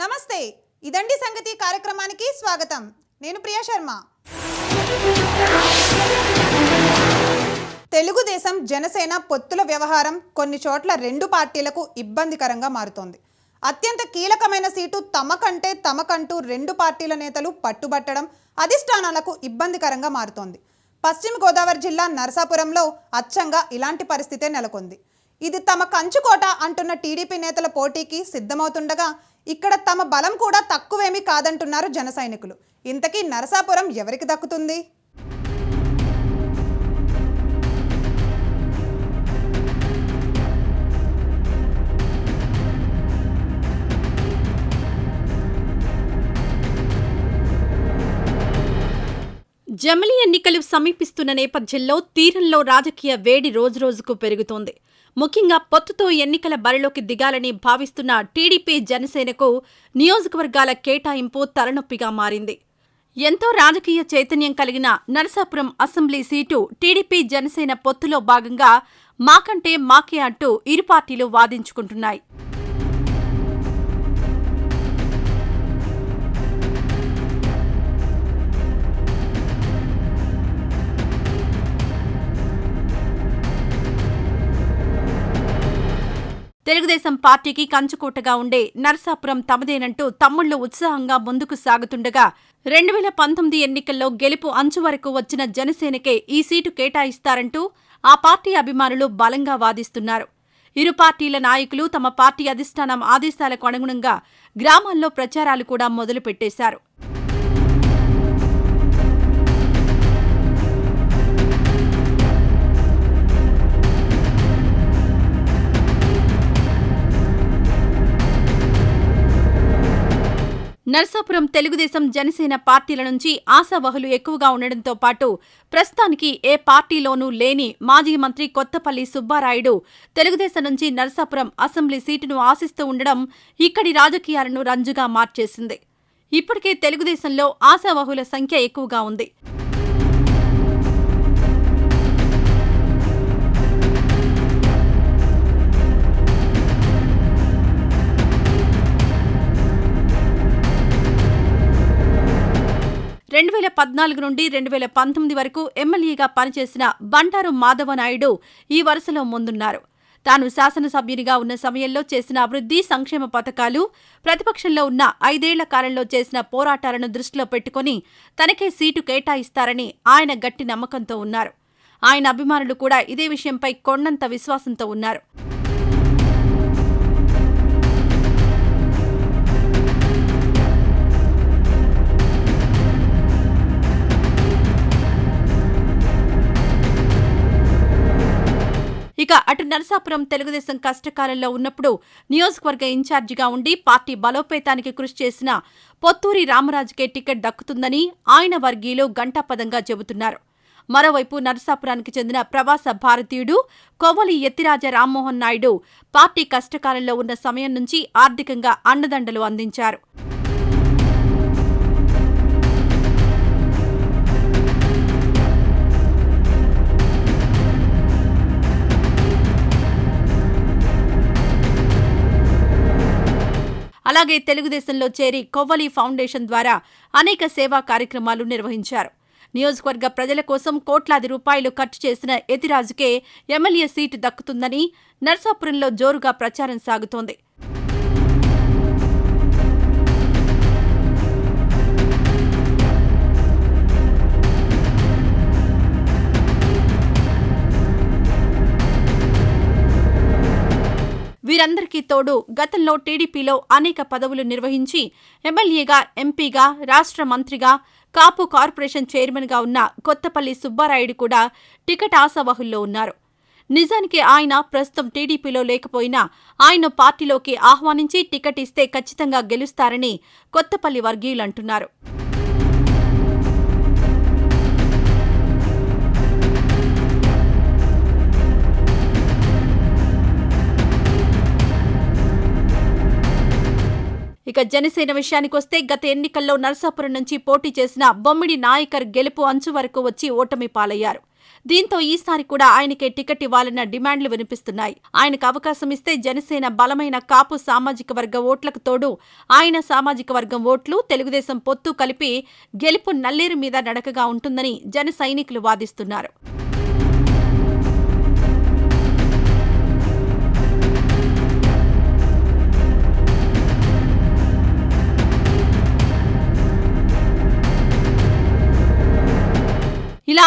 నమస్తే. ఇదండి సంగతి కార్యక్రమానికి స్వాగతం. నేను ప్రియా శర్మ. తెలుగుదేశం జనసేన పొత్తుల వ్యవహారం కొన్ని చోట్ల రెండు పార్టీలకు ఇబ్బందికరంగా మారుతోంది. అత్యంత కీలకమైన సీటు తమకంటే తమకంటూ రెండు పార్టీల నేతలు పట్టుబట్టడం అధిష్టానాలకు ఇబ్బందికరంగా మారుతోంది. పశ్చిమ గోదావరి జిల్లా నరసాపురంలో అచ్చంగా ఇలాంటి పరిస్థితే నెలకొంది. ఇది తమ కంచుకోట అంటున్న టీడీపీ నేతల పోటీకి సిద్ధమవుతుండగా ఇక్కడ తమ బలం కూడా తక్కువేమీ కాదంటున్నారు జన సైనికులు. ఇంతకీ నరసాపురం ఎవరికి దక్కుతుంది? జమిలీ ఎన్నికలు సమీపిస్తున్న నేపథ్యంలో తీరంలో రాజకీయ వేడి రోజురోజుకు పెరుగుతోంది. ముఖ్యంగా పొత్తుతో ఎన్నికల బరిలోకి దిగాలని భావిస్తున్న టీడీపీ జనసేనకు నియోజకవర్గాల కేటాయింపు తలనొప్పిగా మారింది. ఎంతో రాజకీయ చైతన్యం కలిగిన Narasapuram assembly seat TDP Janasena పొత్తులో భాగంగా మాకంటే మాకే అంటూ ఇరు పార్టీలు వాదించుకుంటున్నాయి. తెలుగుదేశం పార్టీకి కంచుకోటగా ఉండే నరసాపురం తమదేనంటూ తమ్ముళ్ళు ఉత్సాహంగా ముందుకు సాగుతుండగా రెండు వేల పంతొమ్మిది ఎన్నికల్లో గెలుపు అంచు వరకు వచ్చిన జనసేనకే ఈ సీటు కేటాయిస్తారంటూ ఆ పార్టీ అభిమానులు బలంగా వాదిస్తున్నారు. ఇరు పార్టీల నాయకులు తమ పార్టీ అధిష్టానం ఆదేశాలకు అనుగుణంగా గ్రామాల్లో ప్రచారాలు కూడా మొదలుపెట్టేశారు. నర్సాపురం తెలుగుదేశం జనసేన పార్టీల నుంచి ఆశావహులు ఎక్కువగా ఉండడంతో పాటు ప్రస్తుతానికి ఏ పార్టీలోనూ లేని మాజీ మంత్రి కొత్తపల్లి సుబ్బారాయుడు తెలుగుదేశం నుంచి నర్సాపురం అసెంబ్లీ సీటును ఆశిస్తూ ఉండడం ఇక్కడి రాజకీయాలను రంజుగా మార్చేసింది. ఇప్పటికే తెలుగుదేశంలో ఆశావహుల సంఖ్య ఎక్కువగా ఉంది. రెండు వేల పద్నాలుగు నుండి రెండు వేల పంతొమ్మిది వరకు ఎమ్మెల్యేగా పనిచేసిన బండారు మాధవనాయుడు ఈ వరుసలో ముందున్నారు. తాను శాసనసభ్యునిగా ఉన్న సమయంలో చేసిన అభివృద్ధి సంక్షేమ పథకాలు ప్రతిపక్షంలో ఉన్న ఐదేళ్ళ కాలంలో చేసిన పోరాటాలను దృష్టిలో పెట్టుకుని తనకే సీటు కేటాయిస్తారని ఆయన గట్టి నమ్మకంతో ఉన్నారు. ఆయన అభిమానులు కూడా ఇదే విషయంపై కొండంత విశ్వాసంతో ఉన్నారు. ఇక అటు నరసాపురం తెలుగుదేశం కష్టకాలంలో ఉన్నప్పుడు నియోజకవర్గ ఇన్ఛార్జిగా ఉండి పార్టీ బలోపేతానికి కృషి చేసిన పొత్తూరి రామరాజుకే టికెట్ దక్కుతుందని ఆయన వర్గీయులు గంటాపదంగా చెబుతున్నారు. మరోవైపు నరసాపురానికి చెందిన ప్రవాస భారతీయుడు కొవ్వలి ఎత్తిరాజ రామ్మోహన్ నాయుడు పార్టీ కష్టకాలంలో ఉన్న సమయం నుంచి ఆర్థికంగా అండదండలు అందించారు. అలాగే తెలుగుదేశంలో చేరి కొవ్వలి ఫౌండేషన్ ద్వారా అనేక సేవా కార్యక్రమాలు నిర్వహించారు. నియోజకవర్గ ప్రజల కోసం కోట్లాది రూపాయలు ఖర్చు చేసిన ఎతిరాజుకే ఎమ్మెల్యే సీటు దక్కుతుందని నర్సాపురంలో జోరుగా ప్రచారం సాగుతోంది. వీరందరికీ తోడు గతంలో టీడీపీలో అనేక పదవులు నిర్వహించి ఎమ్మెల్యేగా ఎంపీగా రాష్ట్ర మంత్రిగా కాపు కార్పొరేషన్ చైర్మన్గా ఉన్న కొత్తపల్లి సుబ్బారాయుడు కూడా టికెట్ ఆశావహుల్లో ఉన్నారు. నిజానికి ఆయన ప్రస్తుతం టీడీపీలో లేకపోయినా ఆయన పార్టీలోకి ఆహ్వానించి టికెట్ ఇస్తే ఖచ్చితంగా గెలుస్తారని కొత్తపల్లి వర్గీయులంటున్నారు ఇక జనసేన విషయానికొస్తే గత ఎన్నికల్లో నరసాపురం నుంచి పోటీ చేసిన బొమ్మిడి నాయకర్ గెలుపు అంచు వరకు వచ్చి ఓటమి పాలయ్యారు. దీంతో ఈసారి కూడా ఆయనకే టికెట్ ఇవ్వాలన్న డిమాండ్లు వినిపిస్తున్నాయి. ఆయనకు అవకాశం ఇస్తే జనసేన బలమైన కాపు సామాజిక వర్గ ఓట్లకు తోడు ఆయన సామాజిక వర్గం ఓట్లు తెలుగుదేశం పొత్తు కలిపి గెలుపు నల్లేరు మీద నడకగా ఉంటుందని జన సైనికులు వాదిస్తున్నారు.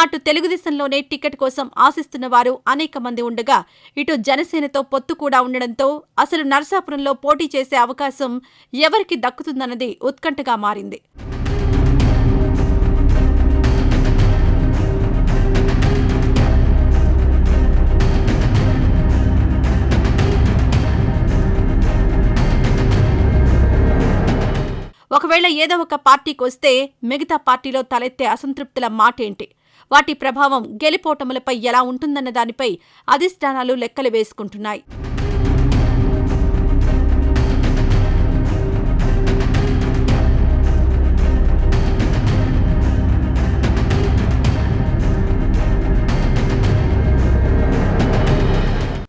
అటు తెలుగుదేశంలోనే టికెట్ కోసం ఆశిస్తున్న వారు అనేక మంది ఉండగా ఇటు జనసేనతో పొత్తు కూడా ఉండడంతో అసలు నరసాపురంలో పోటీ చేసే అవకాశం ఎవరికి దక్కుతుందన్నది ఉత్కంఠగా మారింది. ఒకవేళ ఏదో ఒక పార్టీకి వస్తే మిగతా పార్టీలో తలెత్తే అసంతృప్తుల మాటేంటి? వాటి ప్రభావం గెలిపోటములపై ఎలా ఉంటుందన్న దానిపై అధిష్టానాలు లెక్కలు వేసుకుంటున్నాయి.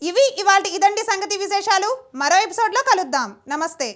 ఇవి ఇవాళ ఇదండి సంగతి విశేషాలు. మరో ఎపిసోడ్లో కలుద్దాం. నమస్తే.